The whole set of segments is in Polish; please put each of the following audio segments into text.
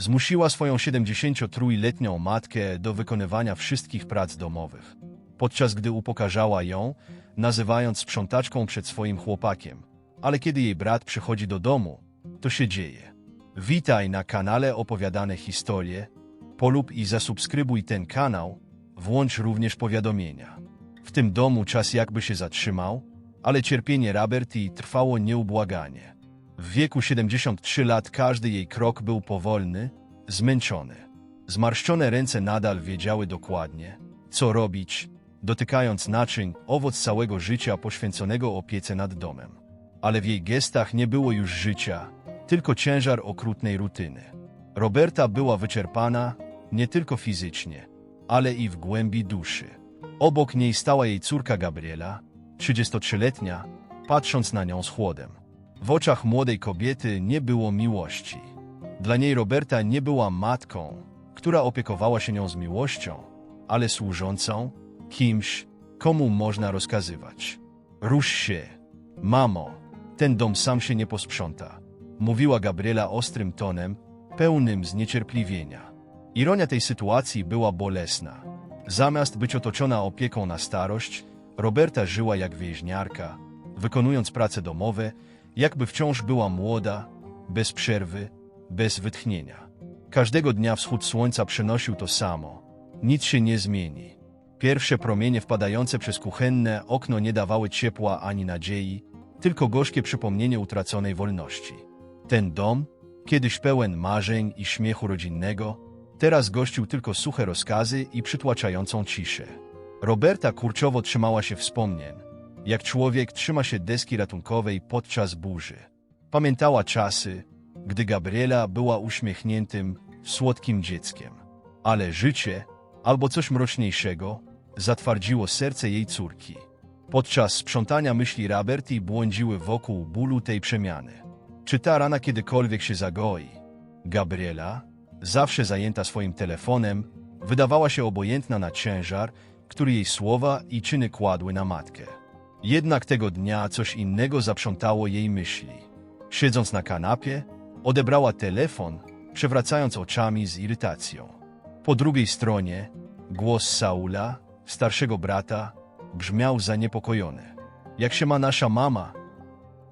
Zmusiła swoją 73-letnią matkę do wykonywania wszystkich prac domowych, podczas gdy upokarzała ją, nazywając sprzątaczką przed swoim chłopakiem. Ale kiedy jej brat przychodzi do domu, to się dzieje. Witaj na kanale Opowiadane Historie. Polub i zasubskrybuj ten kanał, włącz również powiadomienia. W tym domu czas jakby się zatrzymał, ale cierpienie Roberti trwało nieubłaganie. W wieku 73 lat każdy jej krok był powolny, zmęczony. Zmarszczone ręce nadal wiedziały dokładnie, co robić, dotykając naczyń, owoc całego życia poświęconego opiece nad domem. Ale w jej gestach nie było już życia, tylko ciężar okrutnej rutyny. Roberta była wyczerpana nie tylko fizycznie, ale i w głębi duszy. Obok niej stała jej córka Gabriela, 33-letnia, patrząc na nią z chłodem. W oczach młodej kobiety nie było miłości. Dla niej Roberta nie była matką, która opiekowała się nią z miłością, ale służącą kimś, komu można rozkazywać. Rusz się, mamo, ten dom sam się nie posprząta, mówiła Gabriela ostrym tonem, pełnym zniecierpliwienia. Ironia tej sytuacji była bolesna. Zamiast być otoczona opieką na starość, Roberta żyła jak więźniarka, wykonując prace domowe, jakby wciąż była młoda, bez przerwy, bez wytchnienia. Każdego dnia wschód słońca przynosił to samo. Nic się nie zmieni. Pierwsze promienie wpadające przez kuchenne okno nie dawały ciepła ani nadziei, tylko gorzkie przypomnienie utraconej wolności. Ten dom, kiedyś pełen marzeń i śmiechu rodzinnego, teraz gościł tylko suche rozkazy i przytłaczającą ciszę. Roberta kurczowo trzymała się wspomnień, jak człowiek trzyma się deski ratunkowej podczas burzy. Pamiętała czasy, gdy Gabriela była uśmiechniętym, słodkim dzieckiem. Ale życie, albo coś mroczniejszego, zatwardziło serce jej córki. Podczas sprzątania myśli Roberti błądziły wokół bólu tej przemiany. Czy ta rana kiedykolwiek się zagoi? Gabriela, zawsze zajęta swoim telefonem, wydawała się obojętna na ciężar, który jej słowa i czyny kładły na matkę. Jednak tego dnia coś innego zaprzątało jej myśli. Siedząc na kanapie, odebrała telefon, przewracając oczami z irytacją. Po drugiej stronie głos Saula, starszego brata, brzmiał zaniepokojony. Jak się ma nasza mama?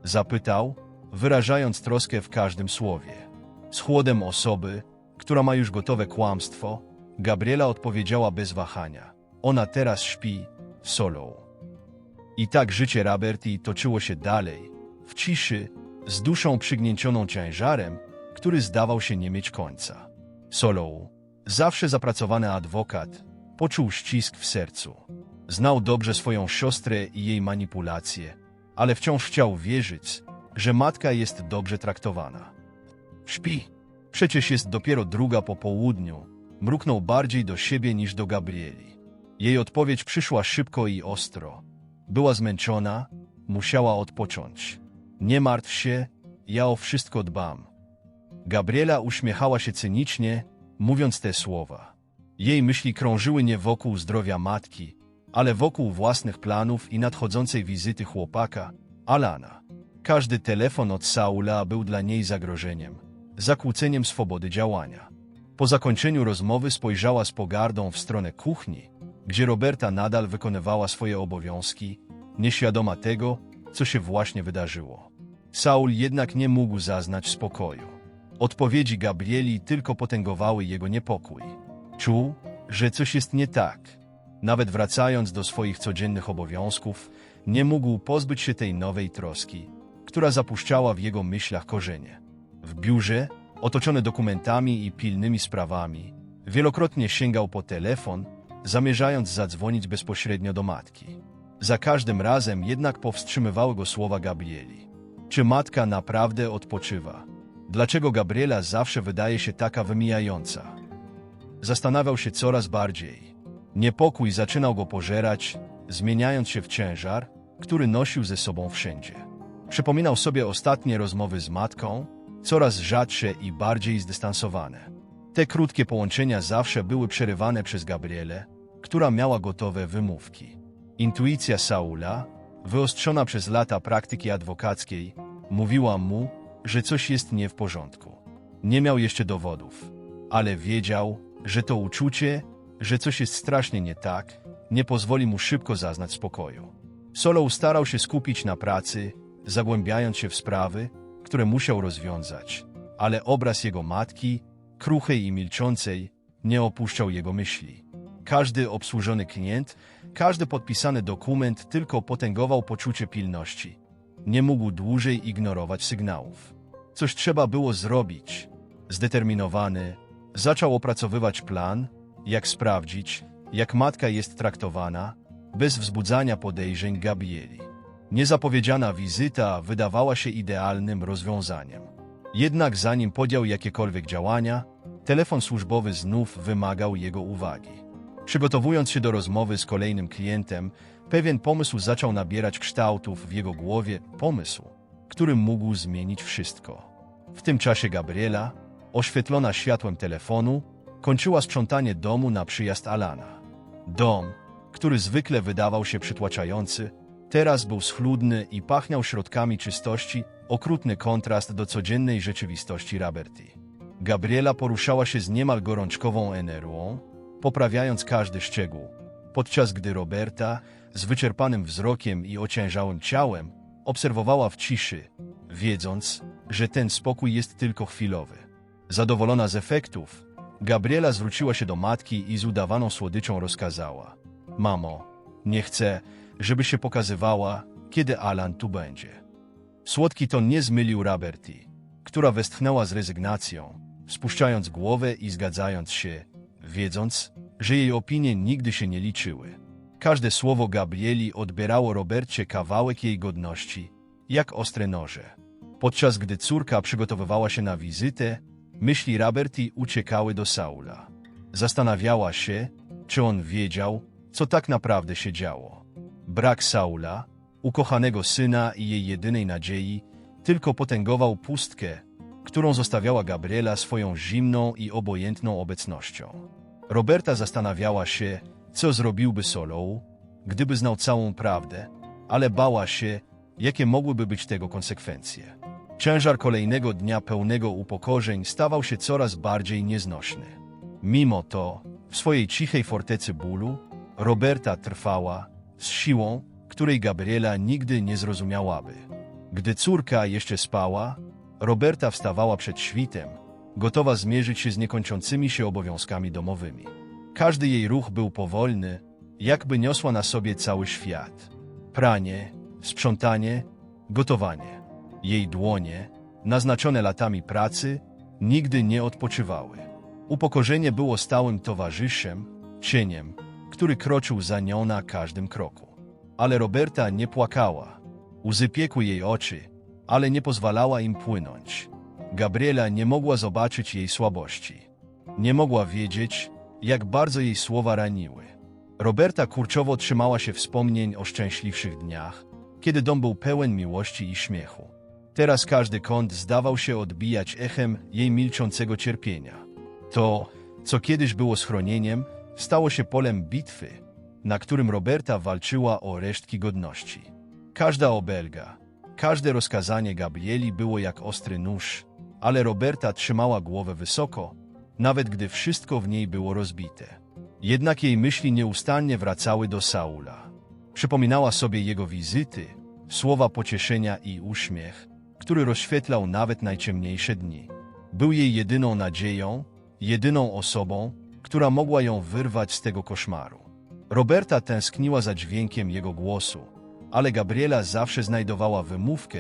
Zapytał, wyrażając troskę w każdym słowie. Z chłodem osoby, która ma już gotowe kłamstwo, Gabriela odpowiedziała bez wahania. Ona teraz śpi solą. I tak życie Roberti toczyło się dalej, w ciszy, z duszą przygnięcioną ciężarem, który zdawał się nie mieć końca. Solą, zawsze zapracowany adwokat, poczuł ścisk w sercu. Znał dobrze swoją siostrę i jej manipulacje, ale wciąż chciał wierzyć, że matka jest dobrze traktowana. Śpi. Przecież jest dopiero druga po południu. Mruknął bardziej do siebie niż do Gabrieli. Jej odpowiedź przyszła szybko i ostro. Była zmęczona, musiała odpocząć. Nie martw się, ja o wszystko dbam. Gabriela uśmiechała się cynicznie, mówiąc te słowa. Jej myśli krążyły nie wokół zdrowia matki, ale wokół własnych planów i nadchodzącej wizyty chłopaka, Alana. Każdy telefon od Saula był dla niej zagrożeniem, zakłóceniem swobody działania. Po zakończeniu rozmowy spojrzała z pogardą w stronę kuchni, gdzie Roberta nadal wykonywała swoje obowiązki, nieświadoma tego, co się właśnie wydarzyło. Saul jednak nie mógł zaznać spokoju. Odpowiedzi Gabrieli tylko potęgowały jego niepokój. Czuł, że coś jest nie tak. Nawet wracając do swoich codziennych obowiązków, nie mógł pozbyć się tej nowej troski, która zapuszczała w jego myślach korzenie. W biurze, otoczony dokumentami i pilnymi sprawami, wielokrotnie sięgał po telefon, zamierzając zadzwonić bezpośrednio do matki. Za każdym razem jednak powstrzymywały go słowa Gabrieli. Czy matka naprawdę odpoczywa? Dlaczego Gabriela zawsze wydaje się taka wymijająca? Zastanawiał się coraz bardziej. Niepokój zaczynał go pożerać, zmieniając się w ciężar, który nosił ze sobą wszędzie. Przypominał sobie ostatnie rozmowy z matką, coraz rzadsze i bardziej zdystansowane. Te krótkie połączenia zawsze były przerywane przez Gabrielę, która miała gotowe wymówki. Intuicja Saula, wyostrzona przez lata praktyki adwokackiej, mówiła mu, że coś jest nie w porządku. Nie miał jeszcze dowodów, ale wiedział, że to uczucie, że coś jest strasznie nie tak, nie pozwoli mu szybko zaznać spokoju. Solo starał się skupić na pracy, zagłębiając się w sprawy, które musiał rozwiązać, ale obraz jego matki, kruchej i milczącej, nie opuszczał jego myśli. Każdy obsłużony klient, każdy podpisany dokument tylko potęgował poczucie pilności. Nie mógł dłużej ignorować sygnałów. Coś trzeba było zrobić. Zdeterminowany, zaczął opracowywać plan, jak sprawdzić, jak matka jest traktowana, bez wzbudzania podejrzeń Gabrieli. Niezapowiedziana wizyta wydawała się idealnym rozwiązaniem. Jednak zanim podjął jakiekolwiek działania, telefon służbowy znów wymagał jego uwagi. Przygotowując się do rozmowy z kolejnym klientem, pewien pomysł zaczął nabierać kształtów w jego głowie, pomysł, który mógł zmienić wszystko. W tym czasie Gabriela, oświetlona światłem telefonu, kończyła sprzątanie domu na przyjazd Alana. Dom, który zwykle wydawał się przytłaczający, teraz był schludny i pachniał środkami czystości, okrutny kontrast do codziennej rzeczywistości Roberti. Gabriela poruszała się z niemal gorączkową energią, poprawiając każdy szczegół, podczas gdy Roberta, z wyczerpanym wzrokiem i ociężałym ciałem, obserwowała w ciszy, wiedząc, że ten spokój jest tylko chwilowy. Zadowolona z efektów, Gabriela zwróciła się do matki i z udawaną słodyczą rozkazała: Mamo, nie chcę, żeby się pokazywała, kiedy Alan tu będzie. Słodki ton nie zmylił Roberti, która westchnęła z rezygnacją, spuszczając głowę i zgadzając się, wiedząc, że jej opinie nigdy się nie liczyły. Każde słowo Gabrieli odbierało Robercie kawałek jej godności, jak ostre noże. Podczas gdy córka przygotowywała się na wizytę, myśli Roberti uciekały do Saula. Zastanawiała się, czy on wiedział, co tak naprawdę się działo. Brak Saula, ukochanego syna i jej jedynej nadziei, tylko potęgował pustkę, którą zostawiała Gabriela swoją zimną i obojętną obecnością. Roberta zastanawiała się, co zrobiłby Solou, gdyby znał całą prawdę, ale bała się, jakie mogłyby być tego konsekwencje. Ciężar kolejnego dnia pełnego upokorzeń stawał się coraz bardziej nieznośny. Mimo to, w swojej cichej fortecy bólu, Roberta trwała z siłą, której Gabriela nigdy nie zrozumiałaby. Gdy córka jeszcze spała, Roberta wstawała przed świtem, gotowa zmierzyć się z niekończącymi się obowiązkami domowymi. Każdy jej ruch był powolny, jakby niosła na sobie cały świat. Pranie, sprzątanie, gotowanie. Jej dłonie, naznaczone latami pracy, nigdy nie odpoczywały. Upokorzenie było stałym towarzyszem, cieniem, który kroczył za nią na każdym kroku. Ale Roberta nie płakała. Łzy piekły jej oczy, ale nie pozwalała im płynąć. Gabriela nie mogła zobaczyć jej słabości. Nie mogła wiedzieć, jak bardzo jej słowa raniły. Roberta kurczowo trzymała się wspomnień o szczęśliwszych dniach, kiedy dom był pełen miłości i śmiechu. Teraz każdy kąt zdawał się odbijać echem jej milczącego cierpienia. To, co kiedyś było schronieniem, stało się polem bitwy, na którym Roberta walczyła o resztki godności. Każda obelga, każde rozkazanie Gabrieli było jak ostry nóż, ale Roberta trzymała głowę wysoko, nawet gdy wszystko w niej było rozbite. Jednak jej myśli nieustannie wracały do Saula. Przypominała sobie jego wizyty, słowa pocieszenia i uśmiech, który rozświetlał nawet najciemniejsze dni. Był jej jedyną nadzieją, jedyną osobą, która mogła ją wyrwać z tego koszmaru. Roberta tęskniła za dźwiękiem jego głosu, ale Gabriela zawsze znajdowała wymówkę,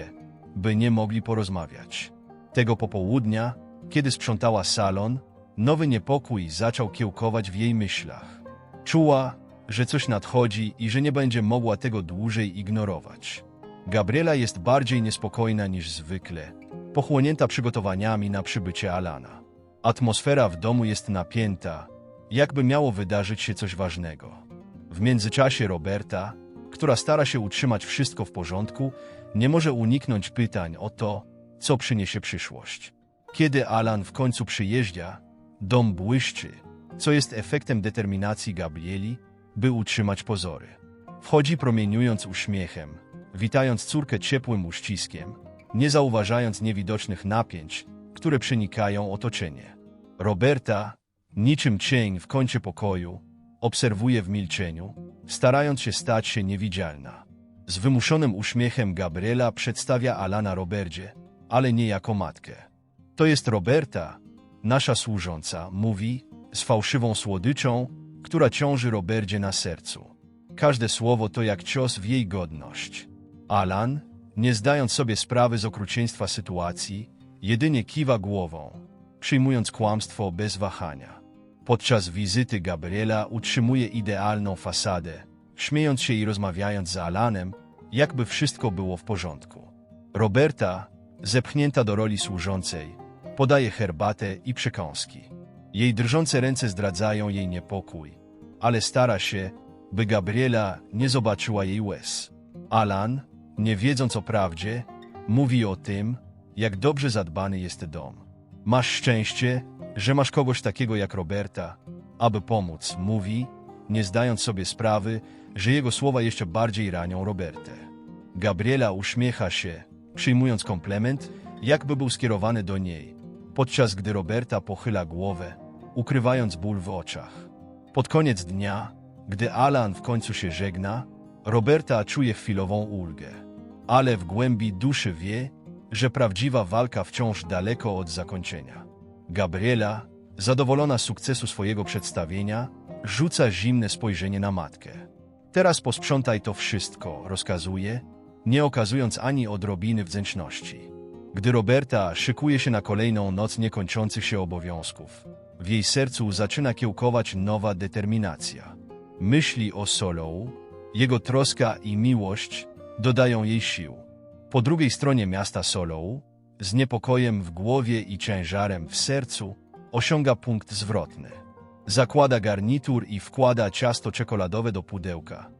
by nie mogli porozmawiać. Tego popołudnia, kiedy sprzątała salon, nowy niepokój zaczął kiełkować w jej myślach. Czuła, że coś nadchodzi i że nie będzie mogła tego dłużej ignorować. Gabriela jest bardziej niespokojna niż zwykle, pochłonięta przygotowaniami na przybycie Alana. Atmosfera w domu jest napięta, jakby miało wydarzyć się coś ważnego. W międzyczasie Roberta, która stara się utrzymać wszystko w porządku, nie może uniknąć pytań o to, co przyniesie przyszłość. Kiedy Alan w końcu przyjeżdża, dom błyszczy, co jest efektem determinacji Gabrieli, by utrzymać pozory. Wchodzi promieniując uśmiechem, witając córkę ciepłym uściskiem, nie zauważając niewidocznych napięć, które przenikają otoczenie. Roberta, niczym cień w kącie pokoju, obserwuje w milczeniu, starając się stać się niewidzialna. Z wymuszonym uśmiechem Gabriela przedstawia Alana Robercie, ale nie jako matkę. To jest Roberta, nasza służąca, mówi, z fałszywą słodyczą, która ciąży Robercie na sercu. Każde słowo to jak cios w jej godność. Alan, nie zdając sobie sprawy z okrucieństwa sytuacji, jedynie kiwa głową, przyjmując kłamstwo bez wahania. Podczas wizyty Gabriela utrzymuje idealną fasadę, śmiejąc się i rozmawiając z Alanem, jakby wszystko było w porządku. Roberta, zepchnięta do roli służącej, podaje herbatę i przekąski. Jej drżące ręce zdradzają jej niepokój, ale stara się, by Gabriela nie zobaczyła jej łez. Alan, nie wiedząc o prawdzie, mówi o tym, jak dobrze zadbany jest dom. Masz szczęście, że masz kogoś takiego jak Roberta, aby pomóc, mówi, nie zdając sobie sprawy, że jego słowa jeszcze bardziej ranią Robertę. Gabriela uśmiecha się, przyjmując komplement, jakby był skierowany do niej, podczas gdy Roberta pochyla głowę, ukrywając ból w oczach. Pod koniec dnia, gdy Alan w końcu się żegna, Roberta czuje chwilową ulgę, ale w głębi duszy wie, że prawdziwa walka wciąż daleko od zakończenia. Gabriela, zadowolona z sukcesu swojego przedstawienia, rzuca zimne spojrzenie na matkę. Teraz posprzątaj to wszystko, rozkazuje, nie okazując ani odrobiny wdzięczności. Gdy Roberta szykuje się na kolejną noc niekończących się obowiązków, w jej sercu zaczyna kiełkować nowa determinacja. Myśli o Solou, jego troska i miłość dodają jej sił. Po drugiej stronie miasta Solou, z niepokojem w głowie i ciężarem w sercu, osiąga punkt zwrotny. Zakłada garnitur i wkłada ciasto czekoladowe do pudełka.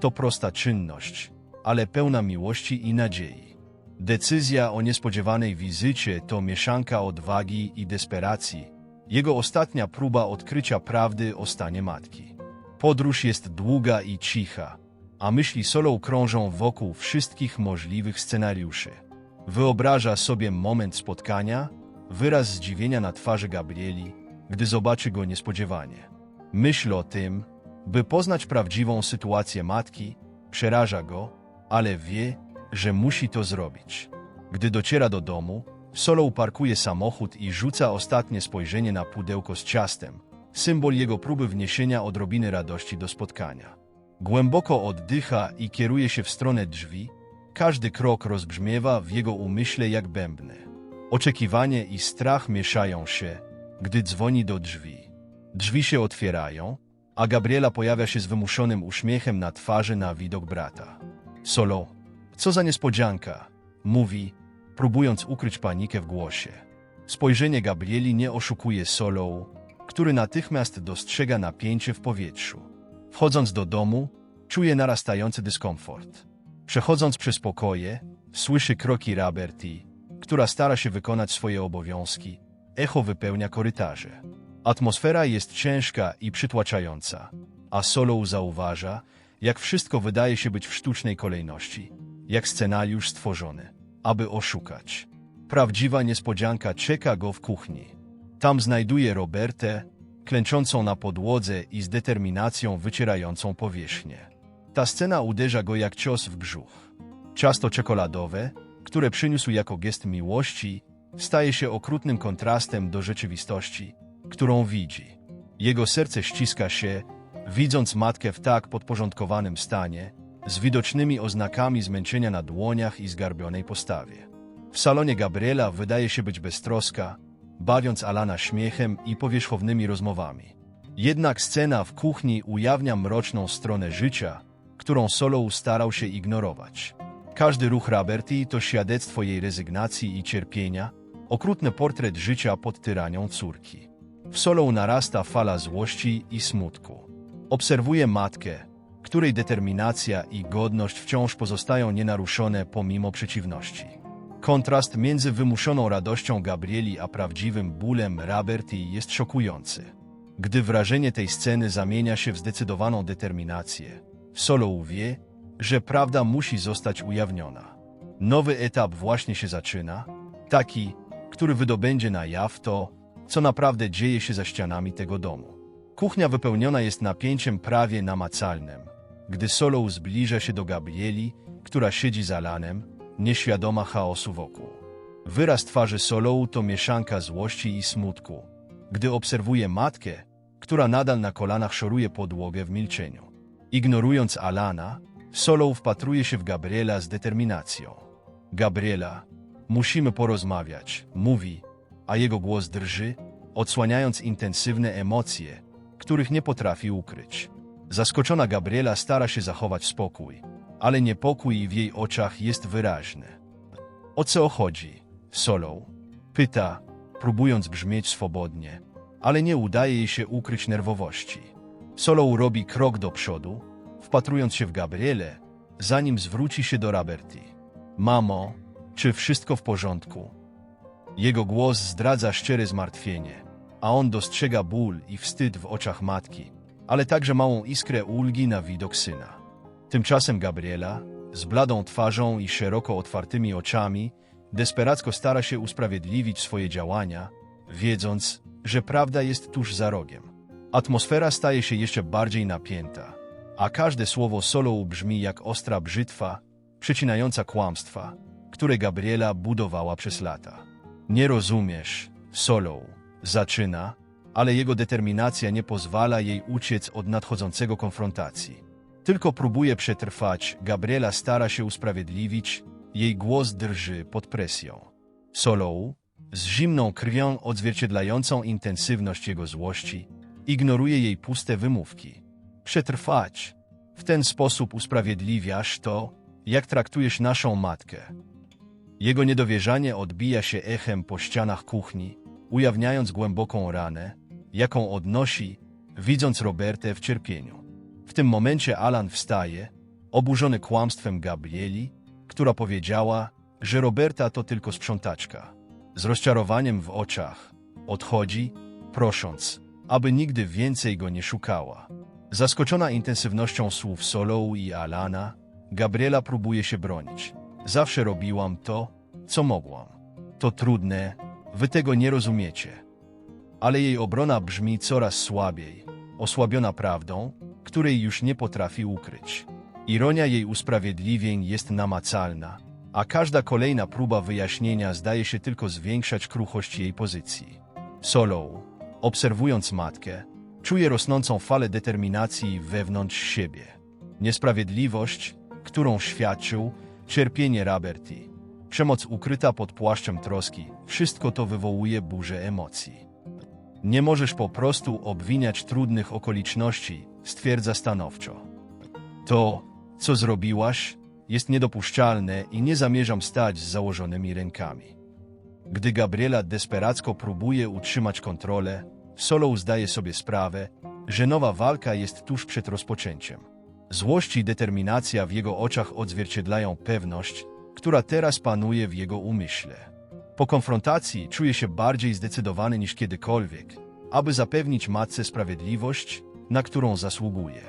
To prosta czynność, ale pełna miłości i nadziei. Decyzja o niespodziewanej wizycie to mieszanka odwagi i desperacji, jego ostatnia próba odkrycia prawdy o stanie matki. Podróż jest długa i cicha, a myśli Solą krążą wokół wszystkich możliwych scenariuszy. Wyobraża sobie moment spotkania, wyraz zdziwienia na twarzy Gabrieli, gdy zobaczy go niespodziewanie. Myśl o tym, by poznać prawdziwą sytuację matki, przeraża go, ale wie, że musi to zrobić. Gdy dociera do domu, Solo parkuje samochód i rzuca ostatnie spojrzenie na pudełko z ciastem, symbol jego próby wniesienia odrobiny radości do spotkania. Głęboko oddycha i kieruje się w stronę drzwi, każdy krok rozbrzmiewa w jego umyśle jak bębny. Oczekiwanie i strach mieszają się, gdy dzwoni do drzwi. Drzwi się otwierają, a Gabriela pojawia się z wymuszonym uśmiechem na twarzy na widok brata. Solo, co za niespodzianka, mówi, próbując ukryć panikę w głosie. Spojrzenie Gabrieli nie oszukuje Solo, który natychmiast dostrzega napięcie w powietrzu. Wchodząc do domu, czuje narastający dyskomfort. Przechodząc przez pokoje, słyszy kroki Roberti, która stara się wykonać swoje obowiązki. Echo wypełnia korytarze. Atmosfera jest ciężka i przytłaczająca, a Solo zauważa, jak wszystko wydaje się być w sztucznej kolejności, jak scenariusz stworzony, aby oszukać. Prawdziwa niespodzianka czeka go w kuchni. Tam znajduje Robertę, klęczącą na podłodze i z determinacją wycierającą powierzchnię. Ta scena uderza go jak cios w brzuch. Ciasto czekoladowe, które przyniósł jako gest miłości, staje się okrutnym kontrastem do rzeczywistości, którą widzi. Jego serce ściska się, widząc matkę w tak podporządkowanym stanie, z widocznymi oznakami zmęczenia na dłoniach i zgarbionej postawie. W salonie Gabriela wydaje się być beztroska, bawiąc Alana śmiechem i powierzchownymi rozmowami. Jednak scena w kuchni ujawnia mroczną stronę życia, którą Solo starał się ignorować. Każdy ruch Roberti to świadectwo jej rezygnacji i cierpienia, okrutny portret życia pod tyranią córki. W Solo narasta fala złości i smutku. Obserwuje matkę, której determinacja i godność wciąż pozostają nienaruszone pomimo przeciwności. Kontrast między wymuszoną radością Gabrieli a prawdziwym bólem Roberti jest szokujący. Gdy wrażenie tej sceny zamienia się w zdecydowaną determinację, Solo wie, że prawda musi zostać ujawniona. Nowy etap właśnie się zaczyna, taki, który wydobędzie na jaw to, co naprawdę dzieje się za ścianami tego domu. Kuchnia wypełniona jest napięciem prawie namacalnym. Gdy Solo zbliża się do Gabrieli, która siedzi za lanem, nieświadoma chaosu wokół. Wyraz twarzy Solou to mieszanka złości i smutku, gdy obserwuje matkę, która nadal na kolanach szoruje podłogę w milczeniu. Ignorując Alana, Solou wpatruje się w Gabriela z determinacją. Gabriela, musimy porozmawiać, mówi, a jego głos drży, odsłaniając intensywne emocje, których nie potrafi ukryć. Zaskoczona Gabriela stara się zachować spokój, ale niepokój w jej oczach jest wyraźny. O co chodzi? Solą. Pyta, próbując brzmieć swobodnie, ale nie udaje jej się ukryć nerwowości. Solą robi krok do przodu, wpatrując się w Gabrielę, zanim zwróci się do Roberti. Mamo, czy wszystko w porządku? Jego głos zdradza szczere zmartwienie, a on dostrzega ból i wstyd w oczach matki, ale także małą iskrę ulgi na widok syna. Tymczasem Gabriela, z bladą twarzą i szeroko otwartymi oczami, desperacko stara się usprawiedliwić swoje działania, wiedząc, że prawda jest tuż za rogiem. Atmosfera staje się jeszcze bardziej napięta, a każde słowo solo brzmi jak ostra brzytwa, przecinająca kłamstwa, które Gabriela budowała przez lata. Nie rozumiesz, solo, zaczyna, ale jego determinacja nie pozwala jej uciec od nadchodzącego konfrontacji. Tylko próbuje przetrwać, Gabriela stara się usprawiedliwić, jej głos drży pod presją. Solou, z zimną krwią odzwierciedlającą intensywność jego złości, ignoruje jej puste wymówki. Przetrwać. W ten sposób usprawiedliwiasz to, jak traktujesz naszą matkę. Jego niedowierzanie odbija się echem po ścianach kuchni, ujawniając głęboką ranę, jaką odnosi, widząc Robertę w cierpieniu. W tym momencie Alan wstaje, oburzony kłamstwem Gabrieli, która powiedziała, że Roberta to tylko sprzątaczka. Z rozczarowaniem w oczach odchodzi, prosząc, aby nigdy więcej go nie szukała. Zaskoczona intensywnością słów Solou i Alana, Gabriela próbuje się bronić. Zawsze robiłam to, co mogłam. To trudne, wy tego nie rozumiecie. Ale jej obrona brzmi coraz słabiej, osłabiona prawdą, której już nie potrafi ukryć. Ironia jej usprawiedliwień jest namacalna, a każda kolejna próba wyjaśnienia zdaje się tylko zwiększać kruchość jej pozycji. Solou, obserwując matkę, czuje rosnącą falę determinacji wewnątrz siebie. Niesprawiedliwość, którą świadczył, cierpienie Roberti, przemoc ukryta pod płaszczem troski, wszystko to wywołuje burzę emocji. Nie możesz po prostu obwiniać trudnych okoliczności, stwierdza stanowczo. To, co zrobiłaś, jest niedopuszczalne i nie zamierzam stać z założonymi rękami. Gdy Gabriela desperacko próbuje utrzymać kontrolę, Solo zdaje sobie sprawę, że nowa walka jest tuż przed rozpoczęciem. Złość i determinacja w jego oczach odzwierciedlają pewność, która teraz panuje w jego umyśle. Po konfrontacji czuje się bardziej zdecydowany niż kiedykolwiek, aby zapewnić matce sprawiedliwość, na którą zasługuje.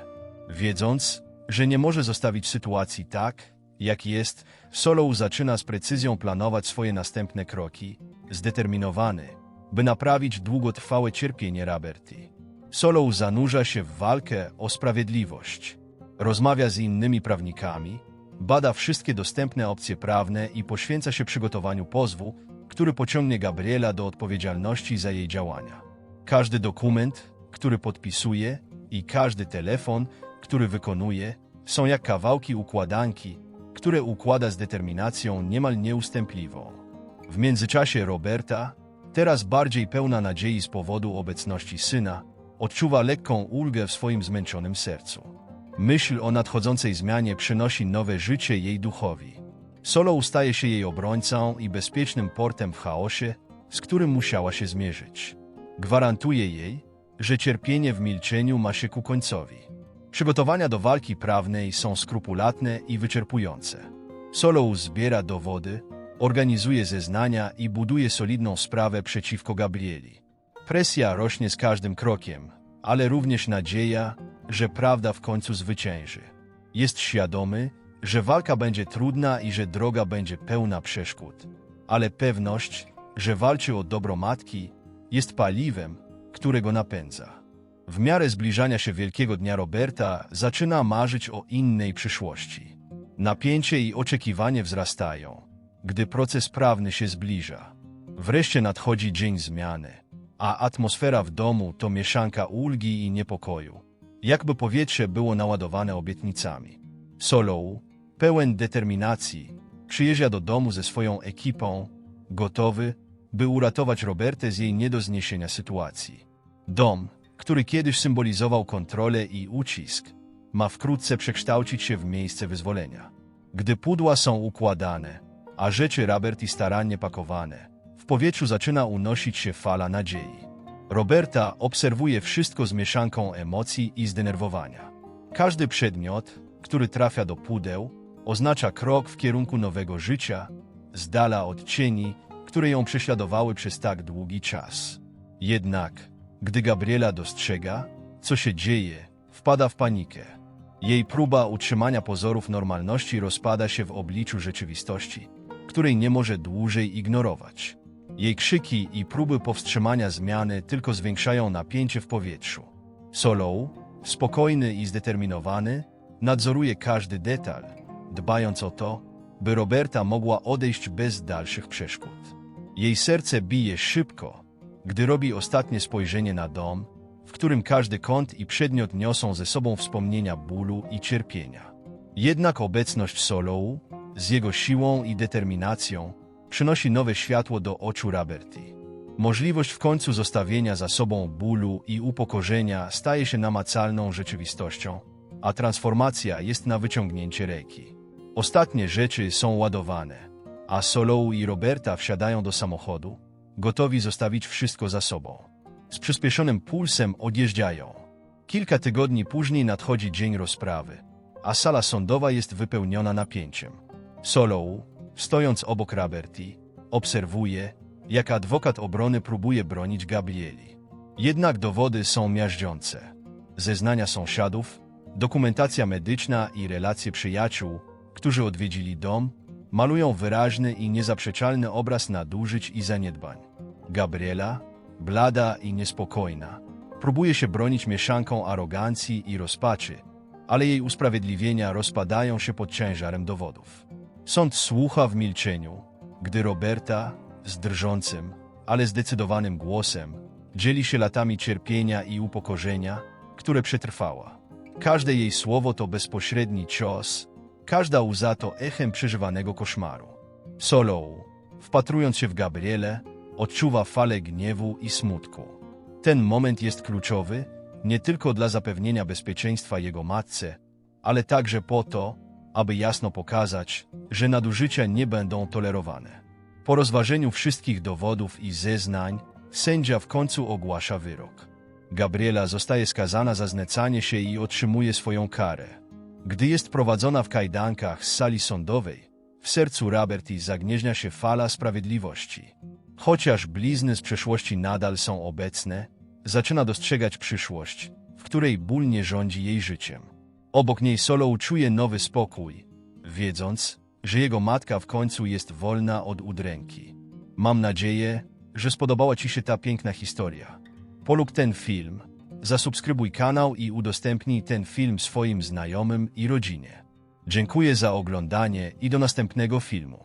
Wiedząc, że nie może zostawić sytuacji tak, jak jest, Solou zaczyna z precyzją planować swoje następne kroki, zdeterminowany, by naprawić długotrwałe cierpienie Roberti. Solou zanurza się w walkę o sprawiedliwość. Rozmawia z innymi prawnikami, bada wszystkie dostępne opcje prawne i poświęca się przygotowaniu pozwu, który pociągnie Gabriela do odpowiedzialności za jej działania. Każdy dokument, który podpisuje i każdy telefon, który wykonuje, są jak kawałki układanki, które układa z determinacją niemal nieustępliwą. W międzyczasie Roberta, teraz bardziej pełna nadziei z powodu obecności syna, odczuwa lekką ulgę w swoim zmęczonym sercu. Myśl o nadchodzącej zmianie przynosi nowe życie jej duchowi. Solo ustaje się jej obrońcą i bezpiecznym portem w chaosie, z którym musiała się zmierzyć. Gwarantuje jej, że cierpienie w milczeniu ma się ku końcowi. Przygotowania do walki prawnej są skrupulatne i wyczerpujące. Solou zbiera dowody, organizuje zeznania i buduje solidną sprawę przeciwko Gabrieli. Presja rośnie z każdym krokiem, ale również nadzieja, że prawda w końcu zwycięży. Jest świadomy, że walka będzie trudna i że droga będzie pełna przeszkód, ale pewność, że walczy o dobro matki, jest paliwem, które go napędza. W miarę zbliżania się Wielkiego Dnia Roberta zaczyna marzyć o innej przyszłości. Napięcie i oczekiwanie wzrastają, gdy proces prawny się zbliża. Wreszcie nadchodzi dzień zmiany, a atmosfera w domu to mieszanka ulgi i niepokoju, jakby powietrze było naładowane obietnicami. Solou, pełen determinacji, przyjeżdża do domu ze swoją ekipą, gotowy, by uratować Robertę z jej nie do zniesienia sytuacji. Dom, który kiedyś symbolizował kontrolę i ucisk, ma wkrótce przekształcić się w miejsce wyzwolenia. Gdy pudła są układane, a rzeczy Roberti starannie pakowane, w powietrzu zaczyna unosić się fala nadziei. Roberta obserwuje wszystko z mieszanką emocji i zdenerwowania. Każdy przedmiot, który trafia do pudeł, oznacza krok w kierunku nowego życia, z dala od cieni, które ją prześladowały przez tak długi czas. Jednak, gdy Gabriela dostrzega, co się dzieje, wpada w panikę. Jej próba utrzymania pozorów normalności rozpada się w obliczu rzeczywistości, której nie może dłużej ignorować. Jej krzyki i próby powstrzymania zmiany tylko zwiększają napięcie w powietrzu. Solou, spokojny i zdeterminowany, nadzoruje każdy detal, dbając o to, by Roberta mogła odejść bez dalszych przeszkód. Jej serce bije szybko, gdy robi ostatnie spojrzenie na dom, w którym każdy kąt i przedmiot niosą ze sobą wspomnienia bólu i cierpienia. Jednak obecność Solou, z jego siłą i determinacją, przynosi nowe światło do oczu Roberti. Możliwość w końcu zostawienia za sobą bólu i upokorzenia staje się namacalną rzeczywistością, a transformacja jest na wyciągnięcie ręki. Ostatnie rzeczy są ładowane, a Solou i Roberta wsiadają do samochodu, gotowi zostawić wszystko za sobą. Z przyspieszonym pulsem odjeżdżają. Kilka tygodni później nadchodzi dzień rozprawy, a sala sądowa jest wypełniona napięciem. Solou, stojąc obok Roberti, obserwuje, jak adwokat obrony próbuje bronić Gabrieli. Jednak dowody są miażdżące. Zeznania sąsiadów, dokumentacja medyczna i relacje przyjaciół, którzy odwiedzili dom, malują wyraźny i niezaprzeczalny obraz nadużyć i zaniedbań. Gabriela, blada i niespokojna, próbuje się bronić mieszanką arogancji i rozpaczy, ale jej usprawiedliwienia rozpadają się pod ciężarem dowodów. Sąd słucha w milczeniu, gdy Roberta, z drżącym, ale zdecydowanym głosem, dzieli się latami cierpienia i upokorzenia, które przetrwała. Każde jej słowo to bezpośredni cios, każda łza to echem przeżywanego koszmaru. Solou, wpatrując się w Gabrielę, odczuwa falę gniewu i smutku. Ten moment jest kluczowy nie tylko dla zapewnienia bezpieczeństwa jego matce, ale także po to, aby jasno pokazać, że nadużycia nie będą tolerowane. Po rozważeniu wszystkich dowodów i zeznań, sędzia w końcu ogłasza wyrok. Gabriela zostaje skazana za znecanie się i otrzymuje swoją karę. Gdy jest prowadzona w kajdankach z sali sądowej, w sercu Roberti zagnieżnia się fala sprawiedliwości. Chociaż blizny z przeszłości nadal są obecne, zaczyna dostrzegać przyszłość, w której ból nie rządzi jej życiem. Obok niej Solo czuje nowy spokój, wiedząc, że jego matka w końcu jest wolna od udręki. Mam nadzieję, że spodobała Ci się ta piękna historia. Polub ten film, zasubskrybuj kanał i udostępnij ten film swoim znajomym i rodzinie. Dziękuję za oglądanie i do następnego filmu.